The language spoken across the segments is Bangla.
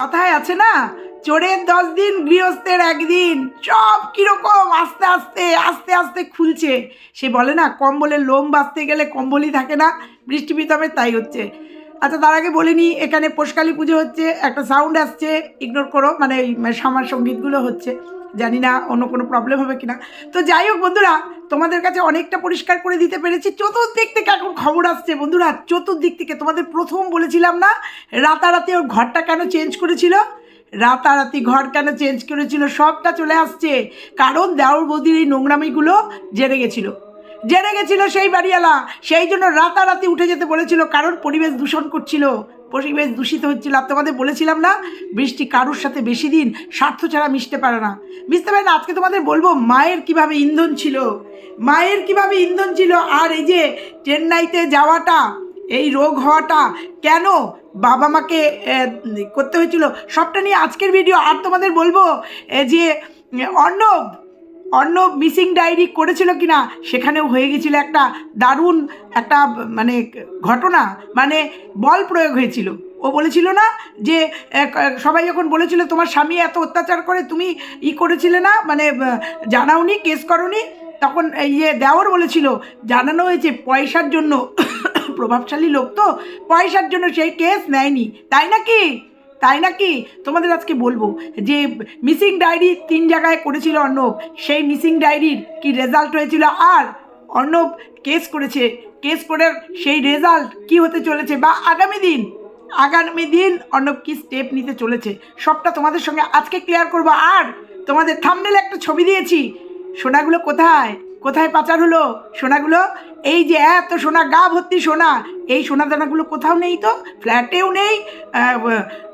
কথায় আছে না, চোরের দশ দিন, গৃহস্থের একদিন, সব কীরকম আস্তে আস্তে আস্তে আস্তে খুলছে। সে বলে না কম্বলের লোম বাঁচতে গেলে কম্বলই থাকে না, বৃষ্টি পিতমের তাই হচ্ছে। আচ্ছা তার আগে বলিনি এখানে পোষকালী পুজো হচ্ছে, একটা সাউন্ড আসছে ইগনোর করো মানে সামার সঙ্গীতগুলো হচ্ছে। জানি না অন্য কোনো প্রবলেম হবে কিনা। তো যাই হোক বন্ধুরা, তোমাদের কাছে অনেকটা পরিষ্কার করে দিতে পেরেছি। চতুর্দিক থেকে এখন খবর আসছে বন্ধুরা, চতুর্দিক থেকে তোমাদের প্রথম বলেছিলাম না, রাতারাতি ওর ঘরটা কেন চেঞ্জ করেছিল? রাতারাতি ঘর কেন চেঞ্জ করেছিল? সবটা চলে আসছে। কারণ দেওর বৌদির এই নোংরামিগুলো জেনে গেছিল। জেনে গেছিল সেই বাড়িওয়ালা। সেই জন্য রাতারাতি উঠে যেতে বলেছিল, কারণ পরিবেশ দূষণ করছিল। পরিবেশ দূষিত হচ্ছিল। আর তোমাদের বলেছিলাম না, বৃষ্টি কারুর সাথে বেশি দিন স্বার্থ ছাড়া মিশতে পারে না। মিশতে পারে না আজকে তোমাদের বলব মায়ের কীভাবে ইন্ধন ছিল? মায়ের কীভাবে ইন্ধন ছিল? আর এই যে চেন্নাইতে যাওয়াটা, এই রোগ হওয়াটা কেন বাবা মাকে করতে হয়েছিল? সবটা নিয়ে আজকের ভিডিও আর তোমাদের বলব যে অর্ণব অর্ণব মিসিং ডায়েরি করেছিল কি না সেখানেও হয়ে গেছিল একটা দারুণ একটা মানে ঘটনা মানে বল প্রয়োগ হয়েছিল। ও বলেছিল না যে সবাই যখন বলেছিল তোমার স্বামী এত অত্যাচার করে, তুমি ই করেছিলে না মানে জানাওনি, কেস করনি, তখন ইয়ে দেওয়ার বলেছিল, জানানো হয়েছে পয়সার জন্য, প্রভাবশালী লোক তো, পয়সার জন্য সেই কেস নেয়নি, তাই নাকি? তাই নাকি? তোমাদের আজকে বলব যে মিসিং ডায়েরি তিন জায়গায় করেছিল অর্ণব। সেই মিসিং ডায়েরির কি রেজাল্ট হয়েছিল? আর অর্ণব কেস করেছে। কেস করে সেই রেজাল্ট কি হতে চলেছে বা আগামী দিন? আগামী দিন অর্ণব কি স্টেপ নিতে চলেছে? সবটা তোমাদের সঙ্গে আজকে ক্লিয়ার করব। আর তোমাদের থামনেলে একটা ছবি দিয়েছি। সোনাগুলো কোথায়? কোথায় পাচার হলো? সোনাগুলো এই যে এত সোনা গা ভর্তি সোনা এই সোনা দানাগুলো কোথাও নেই তো? ফ্ল্যাটেও নেই আহ,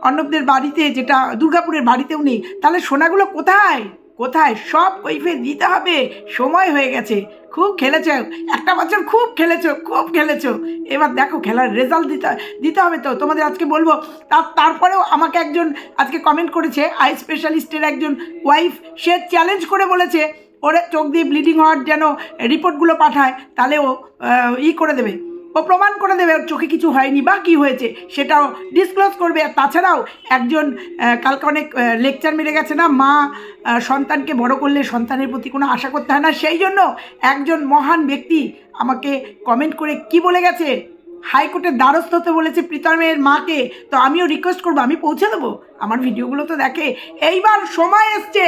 অর্ণবদের বাড়িতে যেটা দুর্গাপুরের বাড়িতেও নেই। তাহলে সোনাগুলো কোথায়? কোথায়? সব কৈফে দিতে হবে। সময় হয়ে গেছে। খুব খেলেছ। একটা বছর খুব খেলেছো খুব খেলেছো। এবার দেখো খেলার রেজাল্ট দিতে দিতে হবে তো। তোমাদের আজকে বলব তার তারপরেও আমাকে একজন আজকে কমেন্ট করেছে আই স্পেশালিস্টের একজন ওয়াইফ সে চ্যালেঞ্জ করে বলেছে ওরে চোখ দিয়ে ব্লিডিং হওয়ার যেন রিপোর্টগুলো পাঠায়, তাহলে ও ই করে দেবে। ও প্রমাণ করে দেবে, ওর চোখে কিছু হয়নি, বা কী হয়েছে, সেটাও ডিসক্লোজ করবে। আর তাছাড়াও একজন কালকে অনেক লেকচার মেরে গেছে না, মা সন্তানকে বড় করলে সন্তানের প্রতি কোনো আশা করতে হয় না। সেই জন্য একজন মহান ব্যক্তি আমাকে কমেন্ট করে কি বলে গেছে? হাইকোর্টের দ্বারস্থ হতে বলেছে প্রীতমের মাকে। তো আমিও রিকোয়েস্ট করব, আমি পৌঁছে দেবো? আমার ভিডিওগুলো তো দেখে। এইবার সময় এসছে।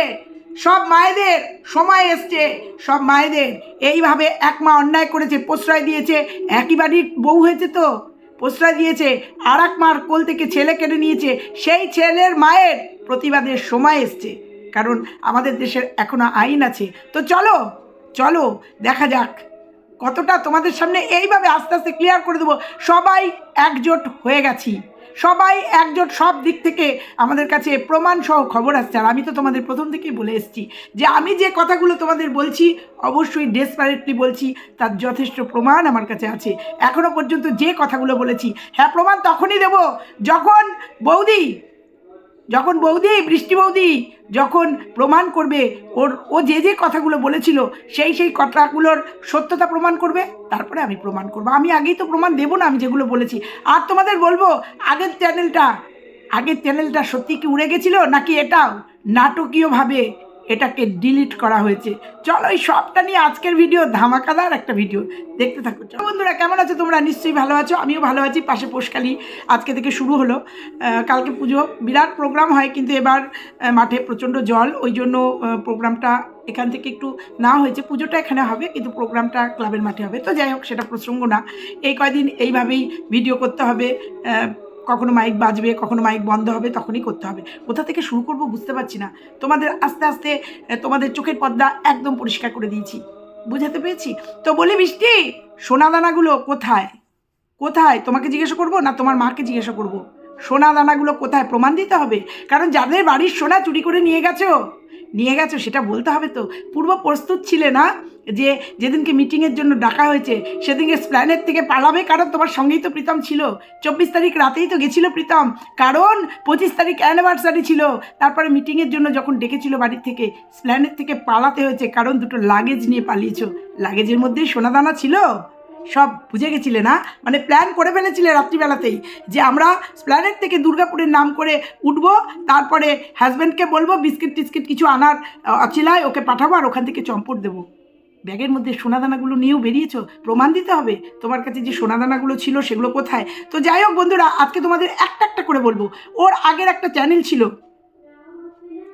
সব মায়েদের সময় এসছে, সব মায়েদের এইভাবে এক মা অন্যায় করেছে, প্রশ্রয় দিয়েছে, একই বাড়ির বউ হয়েছে তো? প্রশ্রয় দিয়েছে আর এক মার কোল থেকে ছেলে কেড়ে নিয়েছে, সেই ছেলের মায়ের প্রতিবাদের সময় এসছে। কারণ আমাদের দেশের এখনও আইন আছে। তো চলো চলো, দেখা যাক। কতটা তোমাদের সামনে এইভাবে আস্তে আস্তে ক্লিয়ার করে দেবো। সবাই একজোট হয়ে গেছি। সবাই একজোট সব দিক থেকে আমাদের কাছে প্রমাণ সহ খবর আসছে। আর আমি তো তোমাদের প্রথম থেকেই বলে এসেছি যে আমি যে কথাগুলো তোমাদের বলছি, অবশ্যই ডেসপারেটলি বলছি, তার যথেষ্ট প্রমাণ আমার কাছে আছে। এখনও পর্যন্ত যে কথাগুলো বলেছি হ্যাঁ প্রমাণ তখনই দেব যখন বৌদি যখন বৌদি, বৃষ্টি বৌদি যখন প্রমাণ করবে, ওর, ও যে যে কথাগুলো বলেছিল, সেই সেই কথাগুলোর সত্যতা প্রমাণ করবে, তারপরে আমি প্রমাণ করব। আমি আগেই তো প্রমাণ দেবো না আমি যেগুলো বলেছি। আর তোমাদের বলব, আগের চ্যানেলটা আগের চ্যানেলটা সত্যি কি উড়ে গেছিল নাকি এটাও? নাটকীয়ভাবে এটাকে ডিলিট করা হয়েছে। চলো এই সবটা নিয়ে আজকের ভিডিও ধামাকাদার একটা ভিডিও দেখতে থাকো। চলো বন্ধুরা, কেমন আছো তোমরা? নিশ্চয়ই ভালো আছো, আমিও ভালো আছি। পাশে পোষকালি আজকে থেকে শুরু হলো। কালকে পুজো, বিরাট প্রোগ্রাম হয় কিন্তু এবার মাঠে প্রচণ্ড জল, ওই জন্য প্রোগ্রামটা এখান থেকে একটু না হয়েছে। পুজোটা এখানে হবে, কিন্তু প্রোগ্রামটা ক্লাবের মাঠে হবে। তো যাই হোক, সেটা প্রসঙ্গ না। এই কয়দিন এইভাবেই ভিডিও করতে হবে। কখনো মাইক বাজবে, কখনো মাইক বন্ধ হবে, তখনই করতে হবে। কোথা থেকে শুরু করব বুঝতে পারছি না। তোমাদের আস্তে আস্তে তোমাদের চোখের পর্দা একদম পরিষ্কার করে দিয়েছি। বুঝাতে পেরেছি? তো বলি বৃষ্টি সোনা দানাগুলো কোথায়? কোথায়? তোমাকে জিজ্ঞাসা করব না তোমার মাকে জিজ্ঞাসা করব? সোনা দানাগুলো কোথায়? প্রমাণ দিতে হবে? কারণ যাদের বাড়ির সোনা চুরি করে নিয়ে গেছো নিয়ে গেছো, সেটা বলতে হবে তো। পূর্ব প্রস্তুত ছিলে না? যে যেদিনকে মিটিংয়ের জন্য ডাকা হয়েছে, সেদিনকে স্প্ল্যানের থেকে পালাবে কারণ তোমার সঙ্গেই তো প্রীতম ছিল। চব্বিশ তারিখ রাতেই তো গেছিল প্রীতম, কারণ পঁচিশ তারিখ অ্যানিভার্সারি ছিল। তারপরে মিটিংয়ের জন্য যখন ডেকেছিল বাড়ির থেকে স্প্ল্যানের থেকে পালাতে হয়েছে, কারণ দুটো লাগেজ নিয়ে পালিয়েছো। লাগেজের মধ্যেই সোনাদানা ছিল? সব বুঝে গেছিলে না? মানে প্ল্যান করে ফেলেছিলে রাত্রিবেলাতেই যে আমরা প্ল্যানেট থেকে দুর্গাপুরের নাম করে উঠবো, তারপরে হাজব্যান্ডকে বলব, বিস্কিট টিস্কিট কিছু আনার অচিলায় ওকে পাঠাবো, আর ওখান থেকে চম্পট দেবো। ব্যাগের মধ্যে সোনাদানাগুলো নিয়েও বেরিয়েছ? প্রমাণ দিতে হবে। তোমার কাছে যে সোনাদানাগুলো ছিল সেগুলো কোথায়? তো যাই হোক বন্ধুরা, আজকে তোমাদের একটা একটা করে বলব। ওর আগের একটা চ্যানেল ছিল।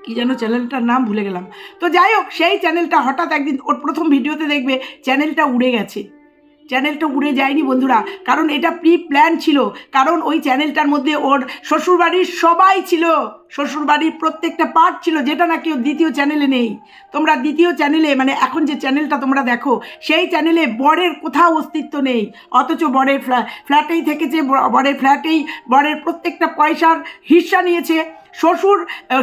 কি যেন চ্যানেলটার নাম ভুলে গেলাম। তো যাই হোক, সেই চ্যানেলটা হঠাৎ একদিন ওর প্রথম ভিডিওতে দেখবে চ্যানেলটা উড়ে গেছে। চ্যানেলটা উড়ে যায়নি বন্ধুরা। কারণ এটা প্রি প্ল্যান ছিল। কারণ ওই চ্যানেলটার মধ্যে ওর শ্বশুরবাড়ির সবাই ছিল। শ্বশুরবাড়ির প্রত্যেকটা পার্ট ছিল, যেটা নাকি ওর দ্বিতীয় চ্যানেলে নেই। তোমরা দ্বিতীয় চ্যানেলে মানে এখন যে চ্যানেলটা তোমরা দেখো, সেই চ্যানেলে বরের কোথাও অস্তিত্ব নেই। অথচ বরের ফ্ল্যা ফ্ল্যাটেই থেকেছে, বরের ফ্ল্যাটেই বরের প্রত্যেকটা পয়সার হিস্সা নিয়েছে। শ্বশুর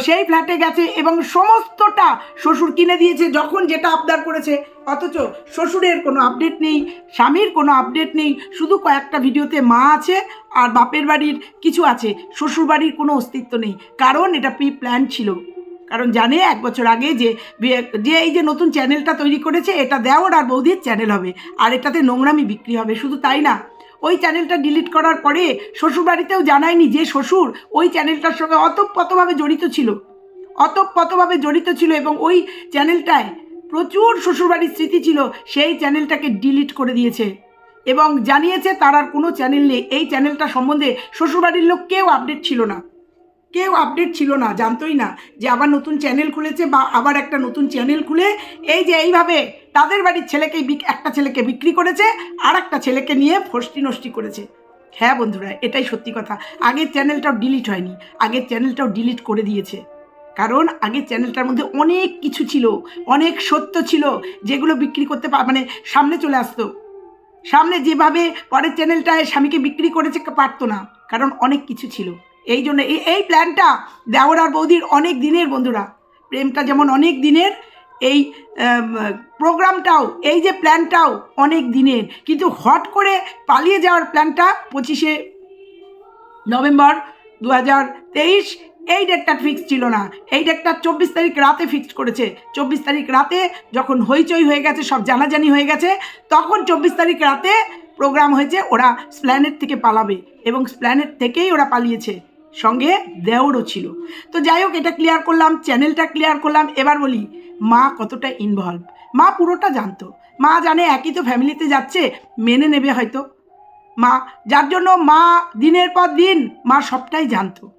সেই ফ্ল্যাটে গেছে এবং সমস্তটা শ্বশুর কিনে দিয়েছে যখন যেটা আবদার করেছে। অথচ শ্বশুরের কোনো আপডেট নেই, স্বামীর কোনো আপডেট নেই, শুধু কয়েকটা ভিডিওতে মা আছে আর বাপের বাড়ির কিছু আছে। শ্বশুর বাড়ির কোনো অস্তিত্ব নেই, কারণ এটা প্রি প্ল্যান ছিল। কারণ জানে এক বছর আগে যে যে এই যে নতুন চ্যানেলটা তৈরি করেছে, এটা দেওয়ার আর বৌদির চ্যানেল হবে। আর এটাতে নোংরামি বিক্রি হবে, শুধু তাই না? ওই চ্যানেলটা ডিলিট করার পরে শ্বশুরবাড়িতেও জানায়নি যে শ্বশুর ওই চ্যানেলটার সঙ্গে অতপ্রতভাবে জড়িত ছিল। অতপ্রতভাবে জড়িত ছিল এবং ওই চ্যানেলটায় প্রচুর শ্বশুরবাড়ির স্মৃতি ছিল, সেই চ্যানেলটাকে ডিলিট করে দিয়েছে। এবং জানিয়েছে তার আর কোনো চ্যানেল নেই। এই চ্যানেলটা সম্বন্ধে শ্বশুরবাড়ির লোক কেউ আপডেট ছিল না। কেউ আপডেট ছিল না, জানতোই না যে আবার নতুন চ্যানেল খুলেছে বা আবার একটা নতুন চ্যানেল খুলে এই যে এইভাবে তাদের বাড়ির ছেলেকেই বিক- একটা ছেলেকে বিক্রি করেছে আর একটা ছেলেকে নিয়ে ফষ্টি নষ্টি করেছে। হ্যাঁ বন্ধুরা, এটাই সত্যি কথা। আগের চ্যানেলটাও ডিলিট হয়নি, আগের চ্যানেলটাও ডিলিট করে দিয়েছে। কারণ আগের চ্যানেলটার মধ্যে অনেক কিছু ছিল, অনেক সত্য ছিল যেগুলো বিক্রি করতে মানে সামনে চলে আসতো। সামনে যেভাবে পরের চ্যানেলটায় স্বামীকে বিক্রি করেছে পারতো না, কারণ অনেক কিছু ছিল। এই জন্য এই প্ল্যানটা দেওয়ার আর বৌদির অনেক দিনের বন্ধুরা। প্রেমটা যেমন অনেক দিনের, এই প্রোগ্রামটাও এই যে প্ল্যানটাও অনেক দিনের। কিন্তু হট করে পালিয়ে যাওয়ার প্ল্যানটা পঁচিশে নভেম্বর দু হাজার তেইশ, এই ডেটটা ফিক্স ছিল না। এই ডেটটা চব্বিশ তারিখ রাতে ফিক্সড করেছে। চব্বিশ তারিখ রাতে যখন হইচই হয়ে গেছে, সব জানাজানি হয়ে গেছে, তখন চব্বিশ তারিখ রাতে প্রোগ্রাম হয়েছে, ওরা স্প্ল্যানেট থেকে পালাবে এবং স্প্ল্যানেট থেকেই ওরা পালিয়েছে। সঙ্গে দেওরও ছিল। তো যাই হোক, এটা ক্লিয়ার করলাম চ্যানেলটা ক্লিয়ার করলাম। এবার বলি, মা কতটা ইনভলভ মা পুরোটা জানতো। মা জানে একই তো ফ্যামিলিতে যাচ্ছে, মেনে নেবে হয়তো। মা, যার জন্য মা দিনের পর দিন মা সবটাই জানতো।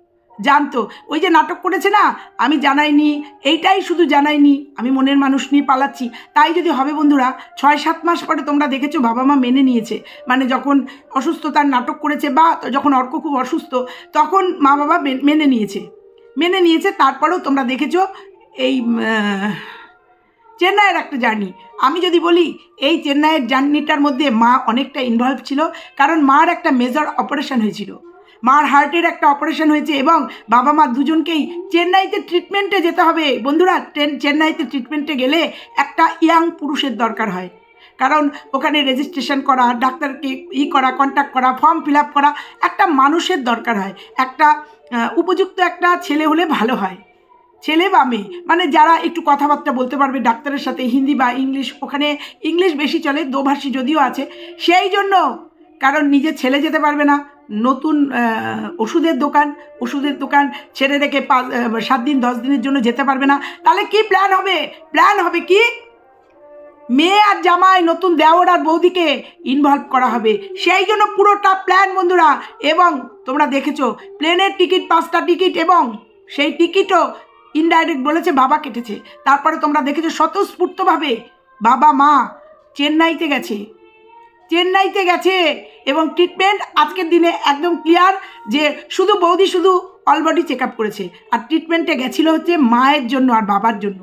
জানতো। ওই যে নাটক করেছে না, আমি জানাইনি, এইটাই শুধু জানাইনি, আমি মনের মানুষ নিয়ে পালাচ্ছি। তাই যদি হবে বন্ধুরা, ছয় সাত মাস পরে তোমরা দেখেছ, বাবা মা মেনে নিয়েছে। মানে যখন অসুস্থতার নাটক করেছে বা যখন অর্ক খুব অসুস্থ, তখন মা বাবা মেনে নিয়েছে। মেনে নিয়েছে, তারপরেও তোমরা দেখেছ এই চেন্নাইয়ের একটা জার্নি। আমি যদি বলি, এই চেন্নাইয়ের জার্নিটার মধ্যে মা অনেকটা ইনভলভ ছিল, কারণ মার একটা মেজর অপারেশন হয়েছিল। মার হার্টের একটা অপারেশন হয়েছে এবং বাবা মা দুজনকেই চেন্নাইতে ট্রিটমেন্টে যেতে হবে। বন্ধুরা, ট্রেন চেন্নাইতে ট্রিটমেন্টে গেলে একটা ইয়াং পুরুষের দরকার হয়। কারণ ওখানে রেজিস্ট্রেশন করা, ডাক্তারকে ই করা কন্ট্যাক্ট করা ফর্ম ফিল আপ করা একটা মানুষের দরকার হয়। একটা উপযুক্ত একটা ছেলে হলে ভালো হয়। ছেলে বা মেয়ে মানে যারা একটু কথাবার্তা বলতে পারবে, ডাক্তারের সাথে হিন্দি বা ইংলিশ, ওখানে ইংলিশ বেশি চলে, দোভাষী যদিও আছে, সেই জন্য কারণ নিজের ছেলে যেতে পারবে না। নতুন ওষুধের দোকান ওষুধের দোকান ছেড়ে রেখে পাঁচ সাত দিন, দশ দিনের জন্য যেতে পারবে না। তাহলে কি প্ল্যান হবে? প্ল্যান হবে কি? মেয়ে আর জামাই নতুন দেওর আর বৌদিকে ইনভলভ করা হবে। সেই জন্য পুরোটা প্ল্যান বন্ধুরা, এবং তোমরা দেখেছ প্লেনের টিকিট পাঁচটা টিকিট এবং সেই টিকিটও ইনডাইরেক্ট বলেছে, বাবা কেটেছে। তারপরে তোমরা দেখেছ, স্বতঃস্ফূর্তভাবে বাবা মা চেন্নাইতে গেছে। চেন্নাইতে গেছে এবং ট্রিটমেন্ট আজকের দিনে একদম ক্লিয়ার যে শুধু বৌদি শুধু অল বডি চেক আপ করেছে। আর ট্রিটমেন্টে গেছিল হচ্ছে মায়ের জন্য আর বাবার জন্য।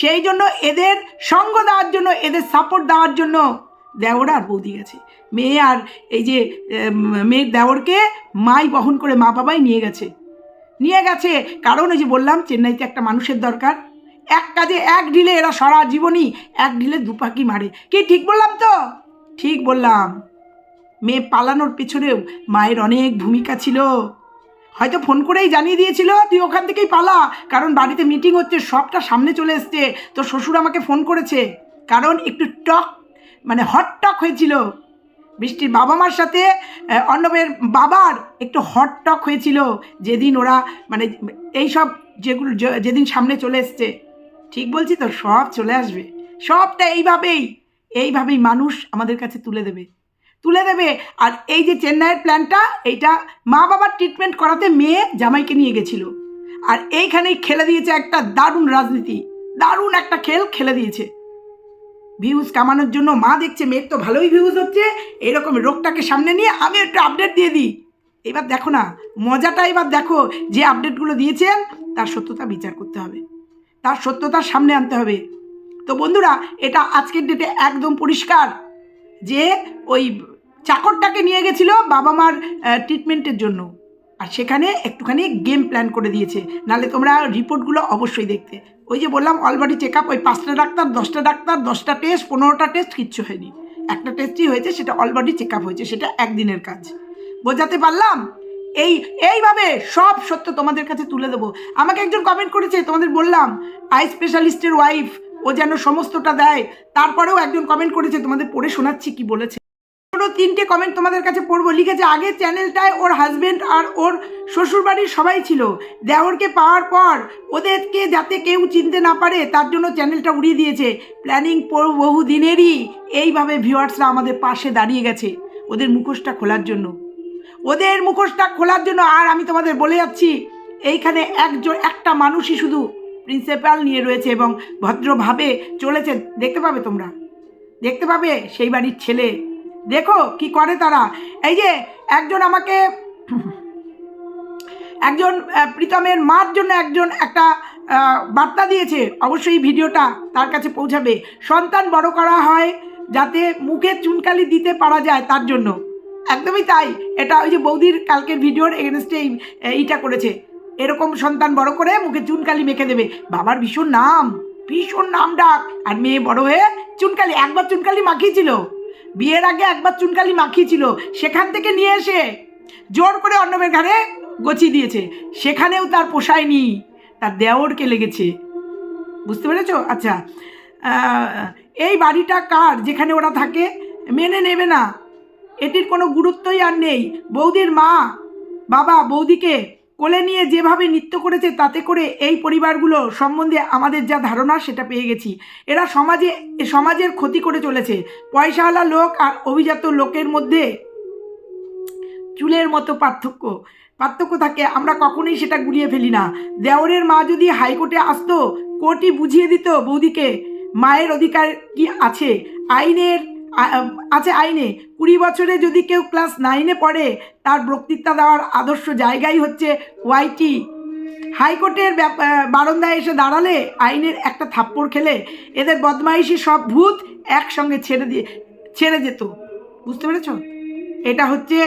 সেই জন্য এদের সঙ্গ দেওয়ার জন্য, এদের সাপোর্ট দেওয়ার জন্য দেওর আর বৌদি গেছে। মেয়ে আর এই যে মেয়ের দেওরকে মাই বহন করে মা বাবাই নিয়ে গেছে। নিয়ে গেছে কারণ ওই যে বললাম, চেন্নাইতে একটা মানুষের দরকার। এক কাজে এক ঢিলে এরা সারা জীবনই এক ঢিলে দুপাকি মারে। কি ঠিক বললাম তো? ঠিক বললাম। মেয়ে পালানোর পেছনেও মায়ের অনেক ভূমিকা ছিল। হয়তো ফোন করেই জানিয়ে দিয়েছিল, তুই ওখান থেকেই পালা, কারণ বাড়িতে মিটিং হচ্ছে, সবটা সামনে চলে এসছে। তোর শ্বশুর আমাকে ফোন করেছে, কারণ একটু টক মানে হট টক হয়েছিল। বৃষ্টির বাবা মার সাথে অর্ণবের বাবার একটু হট টক হয়েছিল, যেদিন ওরা মানে এই সব যেগুলো যেদিন সামনে চলে এসছে। ঠিক বলছি তো, সব চলে আসবে। সবটা এইভাবেই এইভাবেই মানুষ আমাদের কাছে তুলে দেবে। তুলে দেবে। আর এই যে চেন্নাইয়ের প্ল্যানটা এইটা মা বাবার ট্রিটমেন্ট করাতে মেয়ে জামাইকে নিয়ে গেছিল। আর এইখানেই খেলে দিয়েছে একটা দারুণ রাজনীতি। দারুণ একটা খেল খেলে দিয়েছে। ভিউজ কামানোর জন্য মা দেখছে, মেয়ের তো ভালোই ভিউজ হচ্ছে। এরকম রোগটাকে সামনে নিয়ে আমি একটু আপডেট দিয়ে দিই। এবার দেখো না, মজাটা এবার দেখো, যে আপডেটগুলো দিয়েছেন, তার সত্যতা বিচার করতে হবে। তার সত্যতার সামনে আনতে হবে। তো বন্ধুরা, এটা আজকের ডেটে একদম পরিষ্কার যে ওই চাকরটাকে নিয়ে গেছিল বাবা মার ট্রিটমেন্টের জন্য। আর সেখানে একটুখানি গেম প্ল্যান করে দিয়েছে। নালে তোমরা রিপোর্টগুলো অবশ্যই দেখতে। ওই যে বললাম অলবডি চেক আপ ওই পাঁচটা ডাক্তার, দশটা ডাক্তার, দশটা টেস্ট পনেরোটা টেস্ট কিচ্ছু হয়নি। একটা টেস্টই হয়েছে, সেটা অলবডি চেক আপ হয়েছে, সেটা একদিনের কাজ। বোঝাতে পারলাম? এই, এইভাবে সব সত্য তোমাদের কাছে তুলে দেবো। আমাকে একজন কমেন্ট করেছে, তোমাদের বললাম, আই স্পেশালিস্টের ওয়াইফ ও যেন সমস্তটা দেয়। তারপরেও একজন কমেন্ট করেছে, তোমাদের পড়ে শোনাচ্ছি কি বলেছে? ছোটো তিনটে কমেন্ট তোমাদের কাছে পড়ব। লিখেছে, আগে চ্যানেলটায় ওর হাজব্যান্ড আর ওর শ্বশুরবাড়ির সবাই ছিল। দেওরকে পাওয়ার পর ওদেরকে যাতে কেউ চিনতে না পারে, তার জন্য চ্যানেলটা উড়িয়ে দিয়েছে। প্ল্যানিং বহু দিনেরই এইভাবে ভিউয়ার্সরা আমাদের পাশে দাঁড়িয়ে গেছে ওদের মুখোশটা খোলার জন্য। ওদের মুখোশটা খোলার জন্য আর আমি তোমাদের বলে যাচ্ছি, এইখানে একজন, একটা মানুষই শুধু প্রিন্সিপাল নিয়ে রয়েছে এবং ভদ্রভাবে চলেছে দেখতে পাবে তোমরা। দেখতে পাবে সেই বাড়ির ছেলে। দেখো কি করে তারা। এই যে একজন আমাকে একজন প্রীতমের মার জন্য একজন একটা বার্তা দিয়েছে। অবশ্যই ভিডিওটা তার কাছে পৌঁছাবে। সন্তান বড় করা হয় যাতে মুখে চুনকালি দিতে পারা যায় তার জন্য। একদমই তাই। এটা ওই যে বৌদির কালকের ভিডিওর এগেনস্টে এইটা করেছে। এরকম সন্তান বড় করে মুখে চুনকালি মেখে দেবে। বাবার ভীষণ নাম ভীষণ নাম ডাক। আর মেয়ে বড় হয়ে চুনকালি, একবার চুনকালি মাখিয়েছিল। বিয়ের আগে একবার চুনকালি মাখিয়েছিল। সেখান থেকে নিয়ে এসে জোর করে অন্নবের ঘাড়ে গছিয়ে দিয়েছে। সেখানেও তার পোষায়নি। তার দেওরকে লেগেছে? বুঝতে পেরেছ? আচ্ছা এই বাড়িটা কার? যেখানে ওরা থাকে, মেনে নেবে না। এটির কোনো গুরুত্বই আর নেই। বৌদির মা, বাবা, বৌদিকে কোলে নিয়ে যেভাবে নৃত্য করেছে, তাতে করে এই পরিবারগুলো সম্বন্ধে আমাদের যা ধারণা, সেটা পেয়ে গেছি। এরা সমাজে, সমাজের ক্ষতি করে চলেছে। পয়সাওয়ালা লোক আর অভিজাত লোকের মধ্যে চুলের মতো পার্থক্য। পার্থক্য থাকে, আমরা কখনোই সেটা গুলিয়ে ফেলি না। দেওরের মা যদি হাইকোর্টে আসতো, কোর্টই বুঝিয়ে দিত বৌদিকে, মায়ের অধিকার কি আছে? আইনের আছে আইনে। কুড়ি বছরে যদি কেউ ক্লাস নাইনে পড়ে, তার বক্তৃতা দেওয়ার আদর্শ জায়গাই হচ্ছে ওয়াইটি হাইকোর্টের বারান্দায় এসে দাঁড়ালে আইনের একটা থাপ্পড় খেলে এদের বদমাইশি সব ভূত একসঙ্গে ছেড়ে দিয়ে, ছেড়ে যেত। বুঝতে পেরেছ? এটা হচ্ছে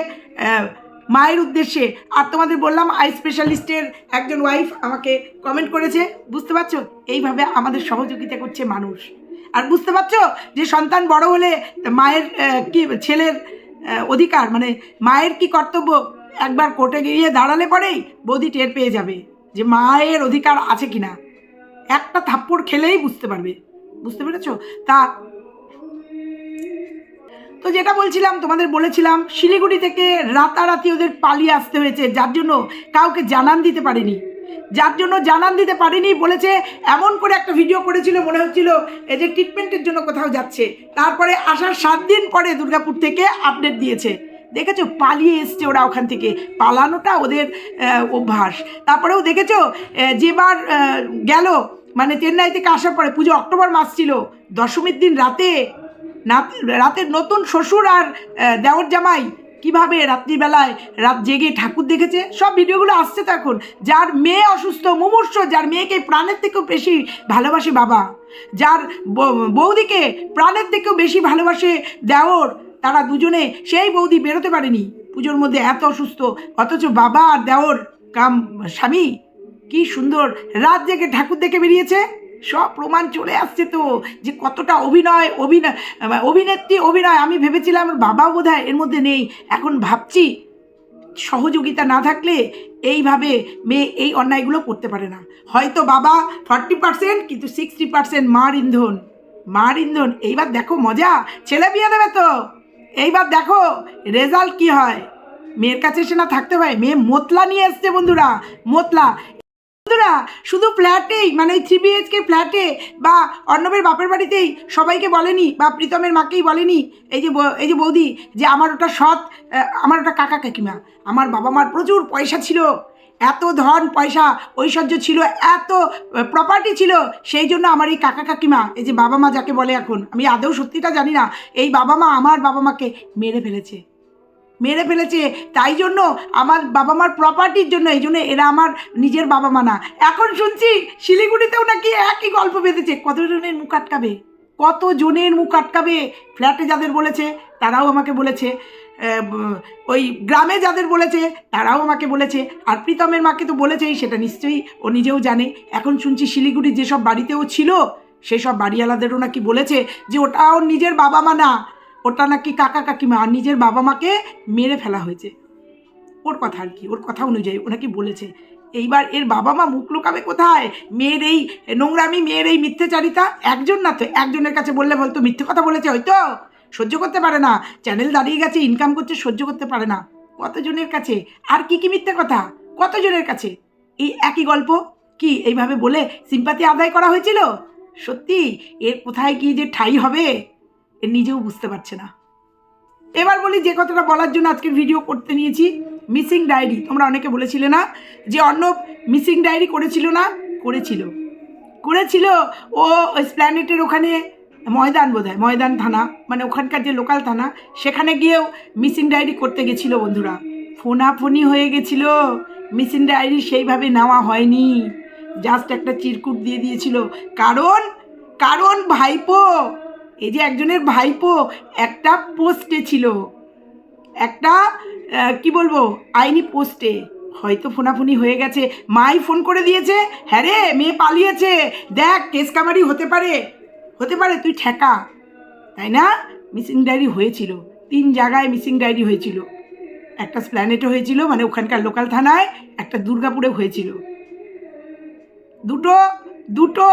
মায়ের উদ্দেশ্যে। আর তোমাদের বললাম, আই স্পেশালিস্টের একজন ওয়াইফ আমাকে কমেন্ট করেছে। বুঝতে পারছ? এইভাবে আমাদের সহযোগিতা করছে মানুষ। আর বুঝতে পারছ যে সন্তান বড় হলে মায়ের কি ছেলের অধিকার মানে মায়ের কি কর্তব্য? একবার কোর্টে গিয়ে দাঁড়ালে পরেই বৌদি টের পেয়ে যাবে যে মায়ের অধিকার আছে কিনা। একটা থাপ্পড় খেলেই বুঝতে পারবে। বুঝতে পেরেছ? তা তো যেটা বলছিলাম, তোমাদের বলেছিলাম, শিলিগুড়ি থেকে রাতারাতি ওদের পালিয়ে আসতে হয়েছে, যার জন্য কাউকে জানান দিতে পারেনি। যার জন্য জানান দিতে পারিনি, বলেছে, এমন করে একটা ভিডিও করেছিল, মনে হচ্ছিল, এই যে ট্রিটমেন্টের জন্য কোথাও যাচ্ছে। তারপরে আসার সাত দিন পরে দুর্গাপুর থেকে আপডেট দিয়েছে। দেখেছ, পালিয়ে এসছে ওরা ওখান থেকে। পালানোটা ওদের অভ্যাস। তারপরেও দেখেছ যেবার গেল মানে চেন্নাই থেকে আসার পরে, পুজো অক্টোবর মাস ছিল, দশমীর দিন রাতে রাতের নতুন শ্বশুর আর দেওর জামাই কীভাবে রাত্রিবেলায় রাত জেগে ঠাকুর দেখেছে? সব ভিডিওগুলো আসছে তো এখন। যার মেয়ে অসুস্থ, মুমূর্ষ, যার মেয়েকে প্রাণের থেকেও বেশি ভালোবাসে বাবা। যার বৌদিকে প্রাণের থেকেও বেশি ভালোবাসে দেওর, তারা দুজনে সেই বৌদি বেরোতে পারেনি। পুজোর মধ্যে এত অসুস্থ, অথচ বাবা আর দেওর কাম, স্বামী, কি সুন্দর। রাত জেগে ঠাকুর দেখে বেরিয়েছে। সব প্রমাণ চলে আসছে তো, যে কতটা অভিনয় অভিনয়, অভিনেত্রী অভিনয়, আমি ভেবেছিলাম আমার বাবা বোধ এর মধ্যে নেই, এখন ভাবছি সহযোগিতা না থাকলে এইভাবে মেয়ে এই অন্যায়গুলো করতে পারে না। হয়তো বাবা ফর্টি পার্সেন্ট, কিন্তু সিক্সটি পার্সেন্ট মার ইন্ধন মার ইন্ধন। এইবার দেখো মজা, ছেলে বিয়ে দেবে তো। এইবার দেখো রেজাল্ট কি হয়। মেয়ের কাছে এসে না থাকতে হয়, মেয়ে মোতলা নিয়ে এসছে বন্ধুরা, মোতলা। বন্ধুরা, শুধু ফ্ল্যাটেই মানে ওই থ্রি বিএইচকে ফ্ল্যাটে বা অর্ণবের বাপের বাড়িতেই সবাইকে বলেনি বা প্রীতমের মাকেই বলেনি। এই যে এই যে বৌদি, যে আমার ওটা সৎ আমার ওটা কাকা কাকিমা, আমার বাবা মার প্রচুর পয়সা ছিল, এত ধন পয়সা, ঐশ্বর্য ছিল, এত প্রপার্টি ছিল, সেই জন্য আমার এই কাকা কাকিমা, এই যে বাবা মা যাকে বলে এখন, আমি আদৌ সত্যিটা জানি না, এই বাবা মা আমার বাবা মাকে মেরে ফেলেছে। মেরে ফেলেছে। তাই জন্য আমার বাবা মার প্রপার্টির জন্য, এই জন্য এরা আমার নিজের বাবা মা না। এখন শুনছি শিলিগুড়িতেও নাকি একই গল্প বেঁধেছে। কতজনের মুখ আটকাবে? কত জনের মুখ আটকাবে? ফ্ল্যাটে যাদের বলেছে, তারাও আমাকে বলেছে। ওই গ্রামে যাদের বলেছে, তারাও আমাকে বলেছে। আর প্রীতমের মাকে তো বলেছেই, সেটা নিশ্চয়ই ও নিজেও জানে। এখন শুনছি শিলিগুড়ির যেসব বাড়িতেও ছিল, সেসব বাড়িওয়ালাদেরও নাকি বলেছে যে ওটা ওর নিজের বাবা মা না। ওটা নাকি কাকা কাকিমা আর নিজের বাবা মাকে মেরে ফেলা হয়েছে। ওর কথা আর কি, ওর কথা অনুযায়ী ওনাকে বলেছে। এইবার এর বাবা মা মুখ লুকাবে কোথায়? মেয়ের এই নোংরামি, মেয়ের এই মিথ্যেচারিতা? একজন না তো, একজনের কাছে বললে বলতো, মিথ্যে কথা বলেছে হয়তো? সহ্য করতে পারে না। চ্যানেল দাঁড়িয়ে গেছে ইনকাম করছে, সহ্য করতে পারে না। কতজনের কাছে? আর কি কি মিথ্যে কথা? কতজনের কাছে? এই একই গল্প? কি এইভাবে বলে সিম্পাতি আদায় করা হয়েছিল? সত্যি? এর কোথায় কি যে ঠাই হবে? এ নিজেও বুঝতে পারছে না। এবার বলি যে কথাটা বলার জন্য আজকের ভিডিও করতে নিয়েছি মিসিং ডায়েরি তোমরা অনেকে বলেছিলে না যে অর্ণব মিসিং ডায়েরি করেছিল না? করেছিল। করেছিল, ও স্প্ল্যানেটের ওখানে ময়দান বোধ হয় ময়দান থানা মানে ওখানকার যে লোকাল থানা, সেখানে গিয়েও মিসিং ডায়েরি করতে গেছিল বন্ধুরা। ফোনাফোনি হয়ে গেছিল মিসিং ডায়েরি সেইভাবে নেওয়া হয়নি। জাস্ট একটা চিরকুট দিয়ে দিয়েছিল। কারণ কারণ ভাইপো এই যে একজনের ভাইপো একটা পোস্টে ছিল। একটা কি বলব, আইনি পোস্টে। হয়তো ফোনাফুনি হয়ে গেছে। মাই ফোন করে দিয়েছে হ্যাঁ রে, মেয়ে পালিয়েছে। দেখ, কেস কামারি হতে পারে। হতে পারে, তুই ঠেকা। তাই না? মিসিং ডায়েরি হয়েছিল। তিন জায়গায় মিসিং ডায়েরি হয়েছিল। একটা স্প্ল্যানেটে হয়েছিল মানে ওখানকার লোকাল থানায়, একটা দুর্গাপুরে হয়েছিল। দুটো দুটো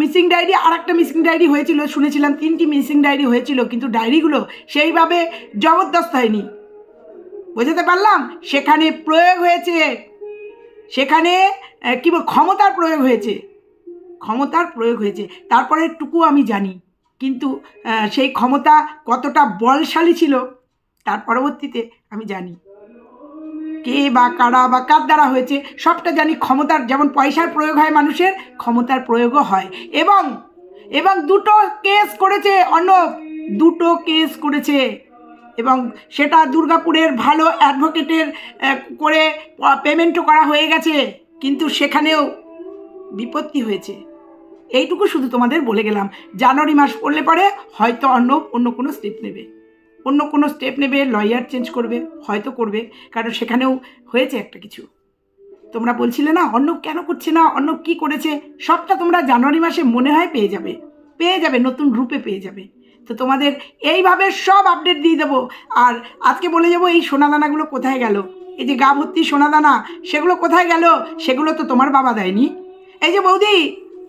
মিসিং ডায়েরি আর একটা মিসিং ডায়েরি হয়েছিল, শুনেছিলাম, তিনটি মিসিং ডায়েরি হয়েছিল, কিন্তু ডায়েরিগুলো সেইভাবে জবরদস্ত হয়নি। বোঝাতে পারলাম? সেখানে প্রয়োগ হয়েছে, সেখানে কি বল, ক্ষমতার প্রয়োগ হয়েছে। ক্ষমতার প্রয়োগ হয়েছে। তারপরে টুকু আমি জানি, কিন্তু সেই ক্ষমতা কতটা বলশালী ছিল, তার পরবর্তীতে আমি জানি। কে বা কারা বা কার দ্বারা হয়েছে, সবটা জানি ক্ষমতার, যেমন পয়সার প্রয়োগ হয় মানুষের, ক্ষমতার প্রয়োগও হয়। এবং এবং দুটো কেস করেছে অর্ণব, দুটো কেস করেছে। এবং সেটা দুর্গাপুরের ভালো অ্যাডভোকেটের করে পেমেন্টও করা হয়ে গেছে, কিন্তু সেখানেও বিপত্তি হয়েছে। এইটুকু শুধু তোমাদের বলে গেলাম। জানুয়ারি মাস পড়লে পরে হয়তো অন্য অন্য কোনো স্টেপ নেবে। অন্য কোনো স্টেপ নেবে লয়ার চেঞ্জ করবে, হয়তো করবে, কারণ সেখানেও হয়েছে একটা কিছু। তোমরা বলছিলে না, অন্য কেন করছে না, অন্য কি করেছে, সবটা তোমরা জানুয়ারি মাসে মনে হয় পেয়ে যাবে পেয়ে যাবে, নতুন রূপে পেয়ে যাবে। তো তোমাদের এইভাবে সব আপডেট দিয়ে দেবো। আর আজকে বলে যাব এই সোনাদানাগুলো কোথায় গেল? এই যে গা ভর্তি সোনাদানা, সেগুলো কোথায় গেল? সেগুলো তো তোমার বাবা দেয়নি। এই যে বৌদি,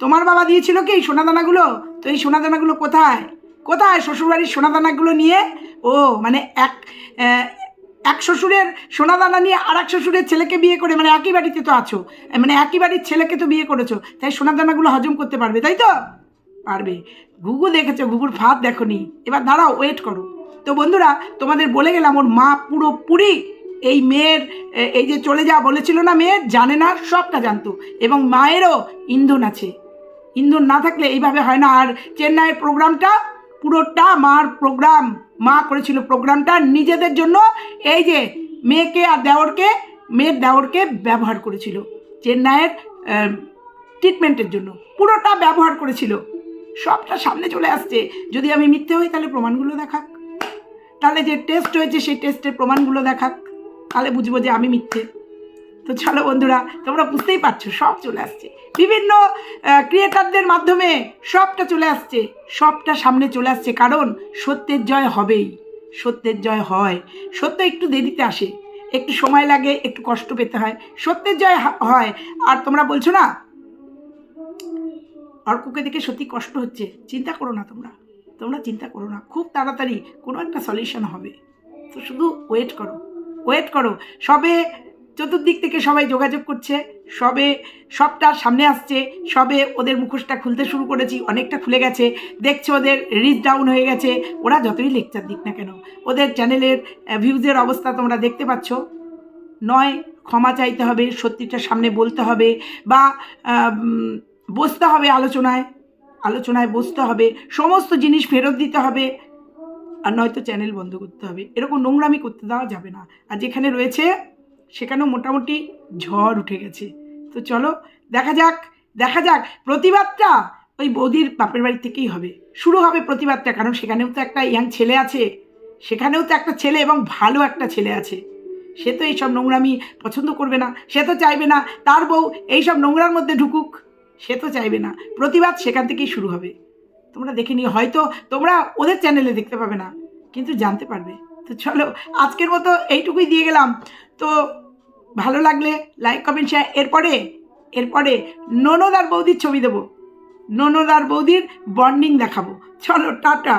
তোমার বাবা দিয়েছিল কি এই সোনাদানাগুলো? তো এই সোনাদানাগুলো কোথায়? কোথায় শ্বশুরবাড়ির সোনাদানাগুলো নিয়ে? ও মানে এক এক শ্বশুরের সোনাদানা নিয়ে আর এক শ্বশুরের ছেলেকে বিয়ে করে মানে একই বাড়িতে তো আছো। মানে একই বাড়ির ছেলেকে তো বিয়ে করেছ। তাই সোনাদানাগুলো হজম করতে পারবে, তাই তো? পারবে। ঘুঘু দেখেছ, ঘুঘুর ফাঁদ দেখো নি এবার দাঁড়াও ওয়েট করো। তো বন্ধুরা, তোমাদের বলে গেলাম, ওর মা পুরোপুরি এই মেয়ের এই যে চলে যা বলেছিল না মেয়ের জানে না, সবটা জানতো। এবং মায়েরও ইন্ধন আছে। ইন্ধন না থাকলে এইভাবে হয় না। আর চেন্নাইয়ের প্রোগ্রামটা পুরোটা মার প্রোগ্রাম মা করেছিল প্রোগ্রামটা নিজেদের জন্য এই যে মেয়েকে আর দেওরকে, মেয়ের দেওরকে ব্যবহার করেছিল চেন্নাইয়ের ট্রিটমেন্টের জন্য। পুরোটা ব্যবহার করেছিল। সবটা সামনে চলে আসছে। যদি আমি মিথ্যে হই, তাহলে প্রমাণগুলো দেখাক। তাহলে যে টেস্ট হয়েছে, সেই টেস্টের প্রমাণগুলো দেখাক। তাহলে বুঝব যে আমি মিথ্যে। তো চলো বন্ধুরা, তোমরা বুঝতেই পারছ, সব চলে আসছে। বিভিন্ন ক্রিয়েটারদের মাধ্যমে সবটা চলে আসছে। সবটা সামনে চলে আসছে, কারণ সত্যের জয় হবেই, সত্যের জয় হয়। সত্য একটু দেরিতে আসে, একটু সময় লাগে, একটু কষ্ট পেতে হয়, সত্যের জয় হয়। আর তোমরা বলছো না, অর্ককে দেখে সত্যি কষ্ট হচ্ছে, চিন্তা করো না তোমরা তোমরা চিন্তা করো না, খুব তাড়াতাড়ি কোনো একটা সলিউশন হবে। তো শুধু ওয়েট করো ওয়েট করো। সবে চতুর্দিক থেকে সবাই যোগাযোগ করছে। সবে সবটা সামনে আসছে। সবে ওদের মুখোশটা খুলতে শুরু করেছি। অনেকটা খুলে গেছে। দেখছে ওদের রিচ ডাউন হয়ে গেছে। ওরা যতই লেকচার দিক না কেন, ওদের চ্যানেলের ভিউজের অবস্থা তোমরা দেখতে পাচ্ছ। নয়, ক্ষমা চাইতে হবে, সত্যিটা সামনে বলতে হবে বা বসতে হবে আলোচনায়। আলোচনায় বসতে হবে। সমস্ত জিনিস ফেরত দিতে হবে। আর নয়তো চ্যানেল বন্ধ করতে হবে। এরকম নোংরামি করতে দেওয়া যাবে না। আর যেখানে রয়েছে সেখানেও মোটামুটি ঝড় উঠে গেছে। তো চলো, দেখা যাক দেখা যাক, প্রতিবাদটা ওই বৌদির বাপের বাড়ি থেকেই হবে। শুরু হবে প্রতিবাদটা, কারণ সেখানেও তো একটা ইয়াং ছেলে আছে। সেখানেও তো একটা ছেলে এবং ভালো একটা ছেলে আছে। সে তো এইসব নোংরামি পছন্দ করবে না, সে তো চাইবে না তার বউ এইসব নোংরার মধ্যে ঢুকুক, সে তো চাইবে না। প্রতিবাদ সেখান থেকেই শুরু হবে। তোমরা দেখে নিও, হয়তো তোমরা ওদের চ্যানেলে দেখতে পাবে না, কিন্তু জানতে পারবে। তো চলো আজকের মতো এইটুকুই দিয়ে গেলাম। তো ভালো লাগলে লাইক কমেন্ট শেয়ার এরপরে এরপরে ননদ আর বৌদির ছবি দেবো। ননদ আর বৌদির বন্ডিং দেখাবো। চলো টাটা।